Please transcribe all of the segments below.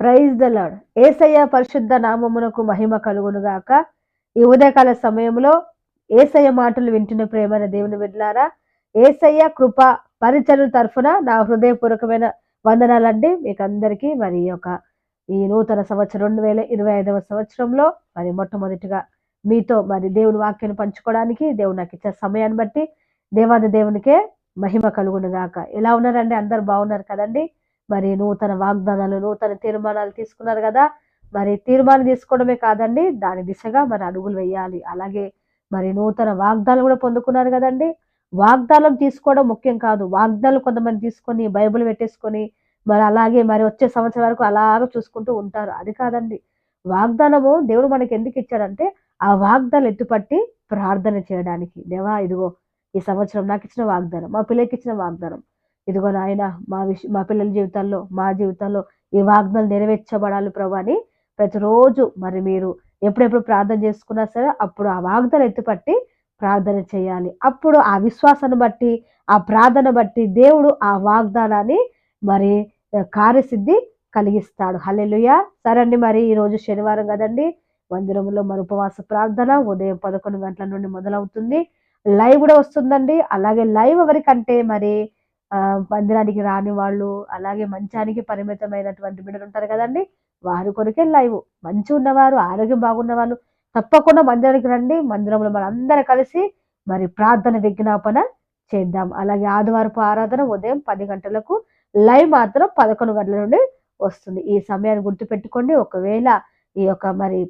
Praise the lord ఏసయ్య పరిశుద్ధ నామమునకు మహిమ కలుగునుగాక ఈ ఉదయకాల సమయంలో ఏసయ్య మాటలు వింటున్న ప్రేమైన దేవుని విడ్లారా ఏసయ్య కృప పరిచయం తరఫున నా హృదయపూర్వకమైన వందనాలండి. మీకు అందరికీ మరి యొక్క ఈ నూతన సంవత్సరం రెండు వేల ఇరవై ఐదవ సంవత్సరంలో మరి మొట్టమొదటిగా మీతో మరి దేవుని వాక్యాన్ని పంచుకోవడానికి దేవుడు నాకు ఇచ్చే సమయాన్ని బట్టి దేవాది దేవునికే మహిమ కలుగునుగాక ఎలా ఉన్నారండి? అందరు బాగున్నారు కదండి? మరి నూతన వాగ్దానాలు నూతన తీర్మానాలు తీసుకున్నారు కదా? మరి తీర్మానం తీసుకోవడమే కాదండి దాని దిశగా మరి అడుగులు వేయాలి. అలాగే మరి నూతన వాగ్దానం కూడా పొందుకున్నారు కదండి? వాగ్దానం తీసుకోవడం ముఖ్యం కాదు. వాగ్దానాలు కొంతమంది తీసుకొని బైబిల్ పెట్టేసుకొని మరి అలాగే మరి వచ్చే సంవత్సరం వరకు అలాగ చూసుకుంటూ ఉంటారు. అది కాదండి. వాగ్దానము దేవుడు మనకి ఎందుకు ఇచ్చాడంటే ఆ వాగ్దానం ఎత్తుపట్టి ప్రార్థన చేయడానికి. దేవా ఇదిగో ఈ సంవత్సరం నాకు ఇచ్చిన వాగ్దానం మా పిల్లలకి ఇచ్చిన వాగ్దానం. ఇదిగో నాయన మా విష మా పిల్లల జీవితాల్లో మా జీవితాల్లో ఈ వాగ్దానం నెరవేర్చబడాలి ప్రభు అని ప్రతిరోజు మరి మీరు ఎప్పుడెప్పుడు ప్రార్థన చేసుకున్నా సరే అప్పుడు ఆ వాగ్దానం ఎత్తుపట్టి ప్రార్థన చేయాలి. అప్పుడు ఆ విశ్వాసాన్ని బట్టి ఆ ప్రార్థన బట్టి దేవుడు ఆ వాగ్దానాన్ని మరి కార్యసిద్ధి కలిగిస్తాడు. హలెలుయ సరే అండి మరి ఈరోజు శనివారం కదండి. మందిరంలో మరి ఉపవాస ప్రార్థన ఉదయం పదకొండు గంటల నుండి మొదలవుతుంది. లైవ్ కూడా వస్తుందండి. అలాగే లైవ్ ఎవరికంటే మరి మందిరానికి రాని వాళ్ళు అలాగే మంచానికి పరిమితమైనటువంటి బిడ్డలు ఉంటారు కదండి. వారి కొరకే లైవ్. మంచి ఉన్నవారు ఆరోగ్యం బాగున్న వాళ్ళు తప్పకుండా మందిరానికి రండి. మందిరంలో మన అందరం కలిసి మరి ప్రార్థన విజ్ఞాపన చేద్దాం. అలాగే ఆదివారపు ఆరాధన ఉదయం పది గంటలకు లైవ్ మాత్రం పదకొండు గంటల నుండి వస్తుంది. ఈ సమయాన్ని గుర్తుపెట్టుకోండి. ఒకవేళ ఈ యొక్క మరి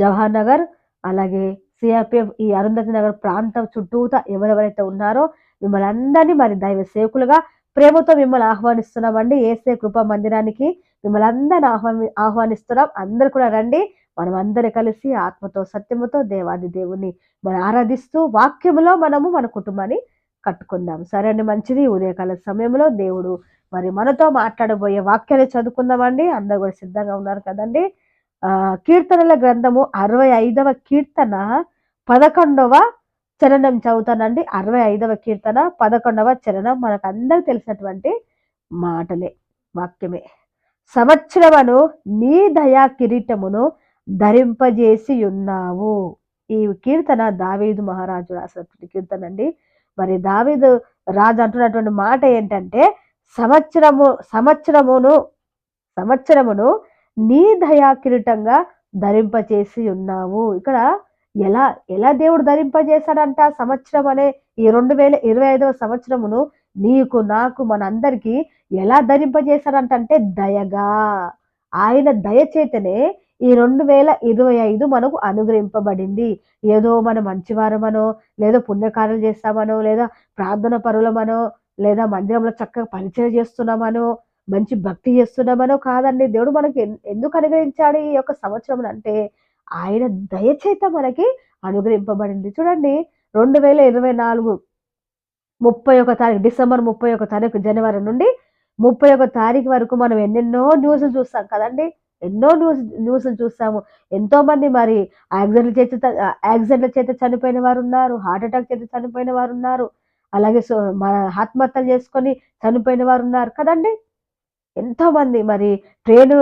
జవహర్ నగర్ అలాగే సిఆర్పిఎఫ్ ఈ అరుంధతి నగర్ ప్రాంతం చుట్టూతా ఎవరెవరైతే ఉన్నారో మిమ్మల్ని అందరినీ మరి దైవ సేవకులుగా ప్రేమతో మిమ్మల్ని ఆహ్వానిస్తున్నామండి. ఏసే కృపా మందిరానికి మిమ్మల్ని అందరిని ఆహ్వాని ఆహ్వానిస్తున్నాం. అందరు కూడా రండి. మనం అందరు కలిసి ఆత్మతో సత్యముతో దేవాది దేవుని మనం ఆరాధిస్తూ వాక్యములో మనము మన కుటుంబాన్ని కట్టుకుందాం. సరే అండి మంచిది ఉదయకాల సమయంలో దేవుడు మరి మనతో మాట్లాడబోయే వాక్యాలు చదువుకుందామండి. అందరు కూడా సిద్ధంగా ఉన్నారు కదండి. ఆ కీర్తనల గ్రంథము అరవై ఐదవ కీర్తన. పదకొండవ చరణం చదువుతానండి. అరవై ఐదవ కీర్తన పదకొండవ చరణం మనకు అందరికి తెలిసినటువంటి మాటలే వాక్యమే. సంవత్సరమును నీ దయా కిరీటమును ధరింపజేసి ఉన్నావు ఈ కీర్తన దావీదు మహారాజు రాసినటువంటి కీర్తన అండి మరి దావీదు రాజు అంటున్నటువంటి మాట ఏంటంటే సంవత్సరము సంవత్సరమును సంవత్సరమును నీ దయా కిరీటంగా ధరింపచేసి ఉన్నావు ఇక్కడ ఎలా ఎలా దేవుడు ధరింపజేశాడంట సంవత్సరం అనే ఈ రెండు వేల ఇరవై ఐదవ సంవత్సరమును నీకు నాకు మనందరికీ ఎలా ధరింపజేశాడంటే దయగా. ఆయన దయచేతనే ఈ రెండు వేల ఇరవై ఐదు మనకు అనుగ్రహింపబడింది. ఏదో మన మంచివారమనో లేదా పుణ్యకార్యాలు చేస్తామనో లేదా ప్రార్థన పరులమనో లేదా మందిరంలో చక్కగా పరిచయం చేస్తున్నామనో మంచి భక్తి చేస్తున్నామనో కాదండి. దేవుడు మనకి ఎన్- ఎందుకు అనుగ్రహించాడు ఈ యొక్క సంవత్సరం అంటే ఆయన దయచేత మనకి అనుగ్రహింపబడింది. చూడండి రెండు వేల ఇరవై నాలుగు ముప్పై ఒక తారీఖు డిసెంబర్ ముప్పై ఒక తారీఖు జనవరి నుండి ముప్పై ఒక తారీఖు వరకు మనం ఎన్నెన్నో న్యూస్లు చూస్తాం కదండి. ఎన్నో న్యూస్ న్యూస్లు చూస్తాము. ఎంతో మంది మరి యాక్సిడెంట్ల చేత యాక్సిడెంట్ల చేత చనిపోయిన వారు ఉన్నారు హార్ట్ అటాక్ చేత చనిపోయిన వారు ఉన్నారు అలాగే సో మన ఆత్మహత్యలు చేసుకొని చనిపోయిన వారు ఉన్నారు కదండి. ఎంతో మంది మరి ట్రైన్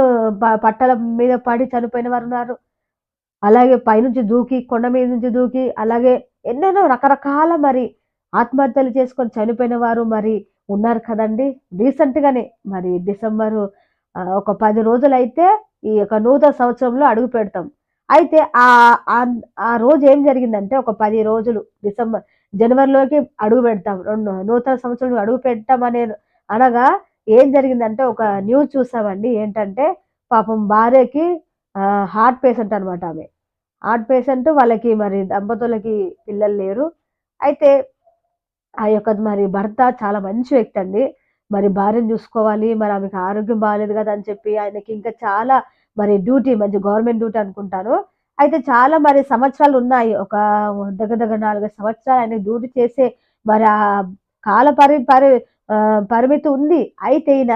పట్టల మీద పడి చనిపోయిన వారు ఉన్నారు. అలాగే పైనుంచి దూకి కొండ మీద నుంచి దూకి అలాగే ఎన్నెన్నో రకరకాల మరి ఆత్మహత్యలు చేసుకొని చనిపోయిన వారు మరి ఉన్నారు కదండి. రీసెంట్గానే మరి డిసెంబరు ఒక పది రోజులు అయితే ఈ యొక్క నూతన సంవత్సరంలో అడుగు పెడతాం. అయితే ఆ ఆ- రోజు ఏం జరిగిందంటే ఒక పది రోజులు డిసెంబర్ జనవరిలోకి అడుగు పెడతాం. రెండు నూతన సంవత్సరంలో అడుగు పెట్టాం అనే అనగా ఏం జరిగిందంటే ఒక న్యూస్ చూసామండి. ఏంటంటే పాపం భార్యకి హార్ట్ పేషెంట్ అనమాట ఆమె. హార్ట్ పేషెంట్ వాళ్ళకి మరి దంపతులకి పిల్లలు లేరు. అయితే ఆ యొక్క మరి భర్త చాలా మంచి వ్యక్తి అండి. మరి భార్యను చూసుకోవాలి మరి ఆమెకి ఆరోగ్యం బాగాలేదు కదా అని చెప్పి ఆయనకి ఇంకా చాలా మరి డ్యూటీ మంచి గవర్నమెంట్ డ్యూటీ అనుకుంటాను. అయితే చాలా మరి సంవత్సరాలు ఉన్నాయి. ఒక దగ్గర దగ్గర నాలుగు సంవత్సరాలు ఆయన డ్యూటీ చేసే మరి ఆ కాల పరి పరి పరిమితి ఉంది. అయితే ఈయన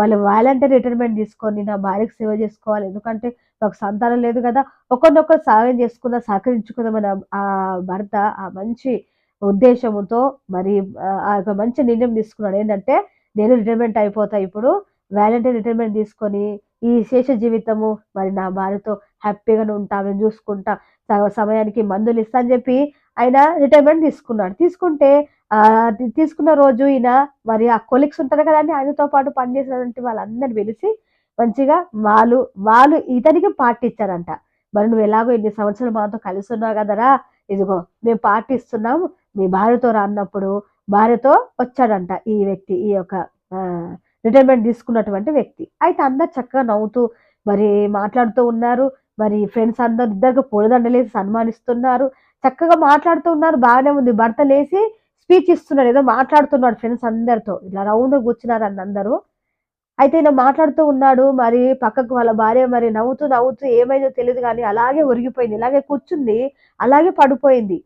మళ్ళీ వాలంటీర్ రిటైర్మెంట్ తీసుకొని నా భార్యకు సేవ చేసుకోవాలి. ఎందుకంటే నాకు సంతానం లేదు కదా. ఒకరినొకరు సహాయం చేసుకుందాం సహకరించుకుందాం ఆ- ఆ భర్త ఆ మంచి ఉద్దేశంతో మరి ఆ యొక్క మంచి నిర్ణయం తీసుకున్నాడు. ఏంటంటే నేను రిటైర్మెంట్ అయిపోతా ఇప్పుడు. వ్యాలంటైన్ రిటైర్మెంట్ తీసుకొని ఈ శేష జీవితము మరి నా భార్యతో హ్యాపీగా ఉంటా నేను చూసుకుంటా సమయానికి మందులు ఇస్తా అని చెప్పి ఆయన రిటైర్మెంట్ తీసుకున్నాడు. తీసుకుంటే తీసుకున్న రోజు ఈయన మరి ఆ కొలిక్స్ ఉంటారు కదా అని ఆయనతో పాటు పనిచేసినటువంటి వాళ్ళందరిని పిలిచి మంచిగా వాళ్ళు వాళ్ళు ఇతనికి పార్టీ ఇచ్చారంట మరి నువ్వు ఎలాగో ఇన్ని సంవత్సరాలు మాతో కలిసి ఉన్నావు కదరా? ఇదిగో మేము పార్టీ ఇస్తున్నాము మీ భార్యతో రాన్నప్పుడు భార్యతో వచ్చాడంట ఈ వ్యక్తి ఈ యొక్క రిటైర్మెంట్ తీసుకున్నటువంటి వ్యక్తి. అయితే అందరు చక్కగా నవ్వుతూ మరి మాట్లాడుతూ ఉన్నారు. మరి ఫ్రెండ్స్ అందరు ఇద్దరికి పూలదండలేసి సన్మానిస్తున్నారు. చక్కగా మాట్లాడుతూ ఉన్నారు. బాగానే ఉంది. భర్త లేసి స్పీచ్ ఇస్తున్నాడు. ఏదో మాట్లాడుతున్నాడు ఫ్రెండ్స్ అందరితో. ఇలా రౌండ్ కూర్చున్నారు అందరూ. అయితే ఈయన మాట్లాడుతూ ఉన్నాడు మరి పక్కకు వాళ్ళ భార్య మరి నవ్వుతూ నవ్వుతూ ఏమైందో తెలియదు కానీ అలాగే ఒరిగిపోయింది ఇలాగే కూర్చుంది అలాగే పడిపోయింది.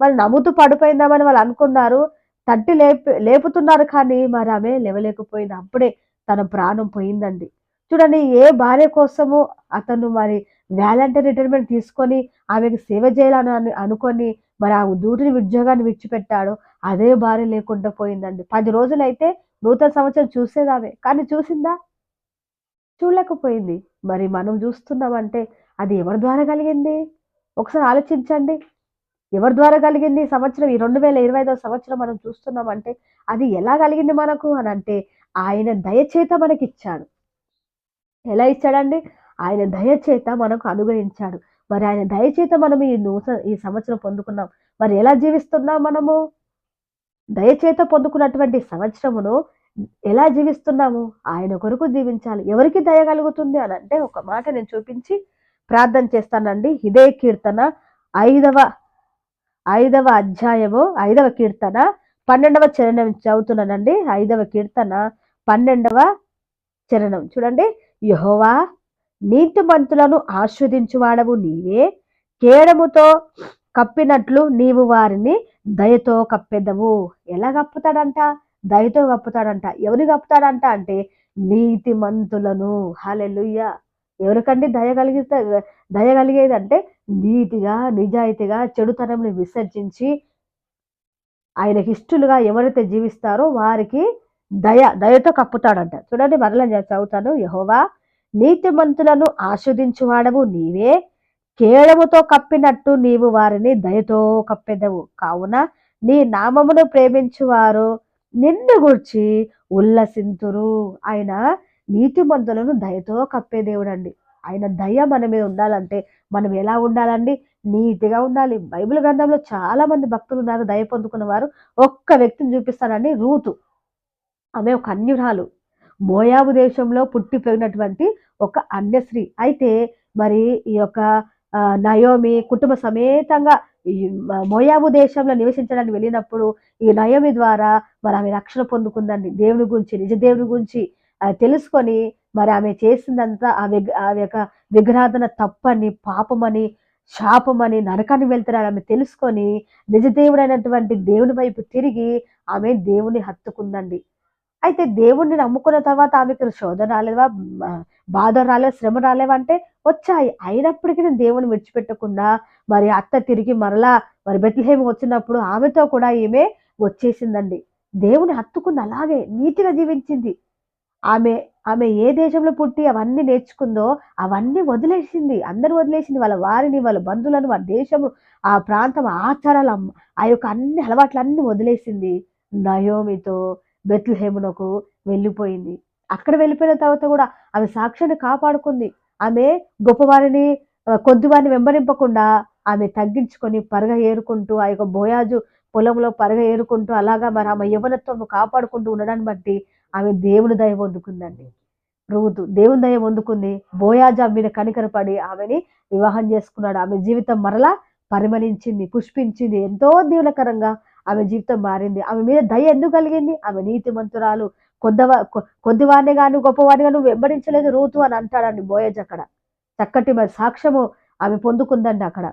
మరి నవ్వుతూ పడిపోయిందామని వాళ్ళు అనుకున్నారు తట్టి లేపి లేపుతున్నారు కానీ మరి ఆమె లేవలేకపోయింది అప్పుడే తన ప్రాణం పోయిందండి. చూడండి ఏ భార్య కోసము అతను మరి వ్యాలంటీర్ రిటైర్మెంట్ తీసుకొని ఆమెకు సేవ చేయాలని అనుకొని మరి ఆ డ్యూటీని ఉద్యోగాన్ని విడిచిపెట్టాడు అదే భార్య లేకుండా పోయిందండి. పది రోజులైతే నూతన సంవత్సరం చూసేదామే. కానీ చూసిందా? చూడలేకపోయింది. మరి మనం చూస్తున్నామంటే అది ఎవరి ద్వారా కలిగింది? ఒకసారి ఆలోచించండి. ఎవరి ద్వారా కలిగింది సంవత్సరం? ఈ రెండు వేల ఇరవై ఐదవ సంవత్సరం మనం చూస్తున్నామంటే అది ఎలా కలిగింది మనకు అని అంటే ఆయన దయచేత మనకి ఇచ్చాడు ఎలా ఇచ్చాడండి? ఆయన దయచేత మనకు అనుగ్రహించాడు. మరి ఆయన దయచేత మనం ఈ నూతన ఈ సంవత్సరం పొందుకున్నాం. మరి ఎలా జీవిస్తున్నాం మనము? దయచేత పొందుకున్నటువంటి సంవత్సరమును ఎలా జీవిస్తున్నాము? ఆయన కొరకు జీవించాలి. ఎవరికి దయ కలుగుతుంది అని అంటే ఒక మాట నేను చూపించి ప్రార్థన చేస్తానండి. ఇదే కీర్తన ఐదవ ఐదవ అధ్యాయము ఐదవ కీర్తన పన్నెండవ చరణం చదువుతున్నానండి. ఐదవ కీర్తన పన్నెండవ చరణం. చూడండి. యహోవా నీతిమంతులను ఆస్వాదించువాడవు నీవే. కేడముతో కప్పినట్లు నీవు వారిని దయతో కప్పెదవు. ఎలా కప్పుతాడంట? దయతో కప్పుతాడంట. ఎవరిని కప్పుతాడంట అంటే నీతిమంతులను. హాలెలుయ్య ఎవరికండి దయ కలిగితే దయ కలిగేది అంటే నీతిగా నిజాయితీగా చెడుతనంని విసర్జించి ఆయనకి ఇష్టలుగా ఎవరైతే జీవిస్తారో వారికి దయ దయతో కప్పుతాడంట. చూడండి మరలా నేను చదువుతాను. యహోవా నీతిమంతులను ఆస్వాదించువాడవు నీవే. కేడముతో కప్పినట్టు నీవు వారిని దయతో కప్పెదవు. కావున నీ నామమును ప్రేమించువారు నిన్ను గూర్చి ఉల్లసింతురు. ఆయన నీతిమంతులను దయతో కప్పే దేవుడండి. ఆయన దయ మన మీద ఉండాలంటే మనం ఎలా ఉండాలండి? నీతిగా ఉండాలి. బైబిల్ గ్రంథంలో చాలా మంది భక్తులు ఉన్నారు. దయ పొందుకున్న వారు ఒక్క వ్యక్తిని చూపిస్తానండి రూతు. ఆమె ఒక అన్యురాలు. మోయాబు దేశంలో పుట్టి పెరిగినటువంటి ఒక అన్యశ్రీ అయితే మరి ఈ యొక్క నయోమి కుటుంబ సమేతంగా మోయాబు దేశంలో నివసించడానికి వెళ్ళినప్పుడు ఈ నయోమి ద్వారా మరి ఆమె రక్షణ పొందుకుందండి దేవుని గురించి నిజ దేవుని గురించి తెలుసుకొని మరి ఆమె చేసిందంతా ఆ విగ్ ఆ యొక్క విగ్రహాధన తప్పని పాపమని శాపమని నరకాన్ని వెళ్తారని ఆమె తెలుసుకొని నిజదేవుడైనటువంటి దేవుని వైపు తిరిగి ఆమె దేవుని హత్తుకుందండి. అయితే దేవుణ్ణి నమ్ముకున్న తర్వాత ఆమెకు శోధన రాలేవా? బాధ రాలేవా? శ్రమ రాలేవా? అంటే వచ్చాయి. అయినప్పటికీ నేను దేవుని విడిచిపెట్టకుండా మరి అత్త తిరిగి మరలా మరి బెత్లహేమి వచ్చినప్పుడు ఆమెతో కూడా ఈమె వచ్చేసిందండి. దేవుని హత్తుకుంది అలాగే నీతిగా జీవించింది. ఆమె ఆమె ఏ దేశంలో పుట్టి అవన్నీ నేర్చుకుందో అవన్నీ వదిలేసింది. అందరు వదిలేసింది వాళ్ళ వారిని వాళ్ళ బంధువులను వాళ్ళ దేశము ఆ ప్రాంతం ఆచారాలు అమ్మ- ఆ యొక్క అన్ని అలవాట్లన్నీ వదిలేసింది నయోమితో. బెత్లహేమునకు వెళ్ళిపోయింది. అక్కడ వెళ్ళిపోయిన తర్వాత కూడా ఆమె సాక్ష్యాన్ని కాపాడుకుంది. ఆమె గొప్పవారిని కొద్దివారిని వెంబడింపకుండా ఆమె తగ్గించుకొని పరగ ఏరుకుంటూ ఆ యొక్క బోయాజు పొలంలో పరగ ఏరుకుంటూ అలాగా మరి ఆమె యవనత్వం కాపాడుకుంటూ ఉండడాన్ని బట్టి ఆమె దేవుని దయ పొందుకుందండి. రూతు దేవుని దయ పొందుకుంది. బోయాజు ఆమె మీద కనికరపడి ఆమెని వివాహం చేసుకున్నాడు. ఆమె జీవితం మరలా పరిమళించింది పుష్పించింది. ఎంతో దీవులకరంగా ఆమె జీవితం మారింది. ఆమె మీద దయ ఎందుకు కలిగింది? ఆమె నీతిమంతురాలు. కొద్దవా కొ- కొద్దివాడిని కానీ గొప్పవాడిని కానీ వెంబడించలేదు రూతు అని అంటాడండి బోయజ్ అక్కడ. చక్కటి మరి సాక్ష్యము ఆమె పొందుకుందండి అక్కడ.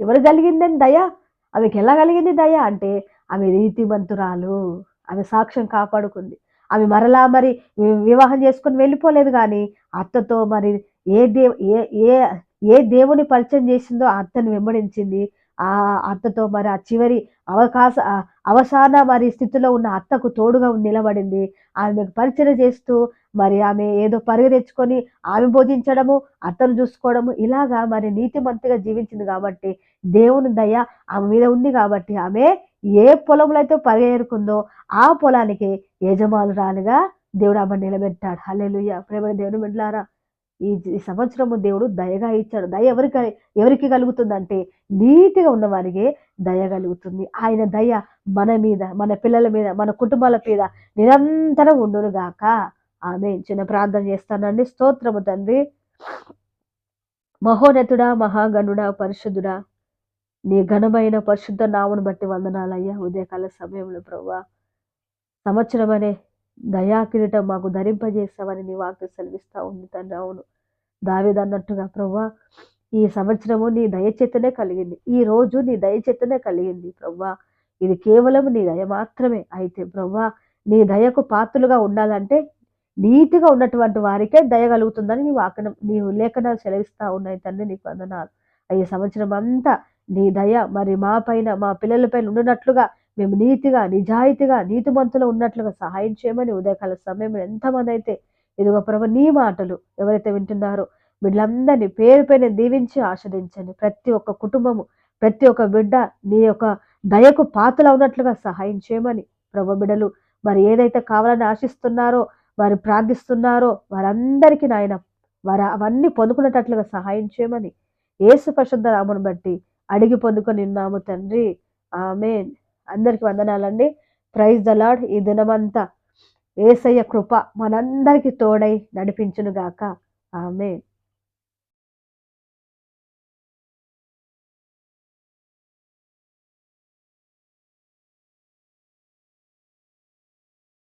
ఎవరు కలిగిందండి దయ? ఆమెకి ఎలా కలిగింది దయ అంటే ఆమె నీతిమంతురాలు. ఆమె సాక్ష్యం కాపాడుకుంది. ఆమె మరలా మరి వివాహం చేసుకుని వెళ్ళిపోలేదు కానీ అత్తతో మరి ఏ దేవ్ ఏ ఏ ఏ దేవుని పరిచయం చేసిందో అత్తని వెంబడించింది. ఆ అత్తతో మరి ఆ చివరి అవకాశ అవసాన మరి స్థితిలో ఉన్న అత్తకు తోడుగా నిలబడింది. ఆమెకు పరిచయం చేస్తూ మరి ఆమె ఏదో పరుగు తెచ్చుకొని ఆమె బోధించడము అత్తను చూసుకోవడము ఇలాగా మరి నీతిమంతిగా జీవించింది కాబట్టి దేవుని దయ ఆమె మీద ఉంది కాబట్టి ఆమె ఏ పొలంలో అయితే పరిగెరుకుందో ఆ పొలానికి యజమానురాలుగా దేవుడు ఆమె నిలబెట్టాడు. హల్లెలూయా. ప్రేమ దేవుని బిడ్డలారా ఈ సంవత్సరము దేవుడు దయగా ఇచ్చాడు. దయ ఎవరికి ఎవరికి కలుగుతుందంటే నీతిగా ఉన్నవారికే దయ కలుగుతుంది. ఆయన దయ మన మీద మన పిల్లల మీద మన కుటుంబాల మీద నిరంతరం ఉండును గాక. ఆమె చిన్న ప్రార్థన చేస్తానండి. స్తోత్రము తండ్రి. మహోన్నతుడా మహాగణుడా పరిశుద్ధుడా నీ ఘనమైన పరిశుద్ధ నామను బట్టి వందనాలయ్యా. ఉదయకాల సమయంలో ప్రభా సంవత్సరం అనే దయా కిరీటం మాకు ధరింపజేస్తామని నీ వాక్యం సెలవిస్తా ఉంది తండ్రి. అవును. దావిదన్నట్టుగా ప్రభా ఈ సంవత్సరము నీ దయచేతనే కలిగింది. ఈ రోజు నీ దయచేతనే కలిగింది ప్రభా ఇది కేవలం నీ దయ మాత్రమే అయితే ప్రభా నీ దయకు పాత్రలుగా ఉండాలంటే నీతిగా ఉన్నటువంటి వారికే దయ కలుగుతుందని నీ వాకనం నీ లేఖనాలు సెలవిస్తా ఉన్నాయి తండ్రి నీకు వందనాలు. ఈ సంవత్సరం అంతా నీ దయ మరి మా పైన మా పిల్లల పైన ఉన్నట్లుగా మేము నీతిగా నిజాయితీగా నీతిమంతులు ఉన్నట్లుగా సహాయం చేయమని ఉదయకాల సమయం ఎంతమంది అయితే ఇదిగో ప్రభు నీ మాటలు ఎవరైతే వింటున్నారో వీళ్ళందరినీ పేరు పైన దీవించి ఆస్వాదించండి. ప్రతి ఒక్క కుటుంబము ప్రతి ఒక్క బిడ్డ నీ యొక్క దయకు పాత్రలు ఉన్నట్లుగా సహాయం చేయమని ప్రభు బిడ్డలు మరి ఏదైతే కావాలని ఆశిస్తున్నారో వారు ప్రార్థిస్తున్నారో వారందరికీ నాయన వారు అవన్నీ పొందుకునేటట్లుగా సహాయం చేయమని ఏసు పరిశుద్ధ రామును బట్టి అడిగి పొందుకొని ఉన్నాము తండ్రి. ఆమె అందరికి వందనాలండి. ప్రైజ్ ద లాడ్ ఈ దినమంతా ఏసయ్య కృప మనందరికీ తోడై నడిపించునుగాక. ఆమె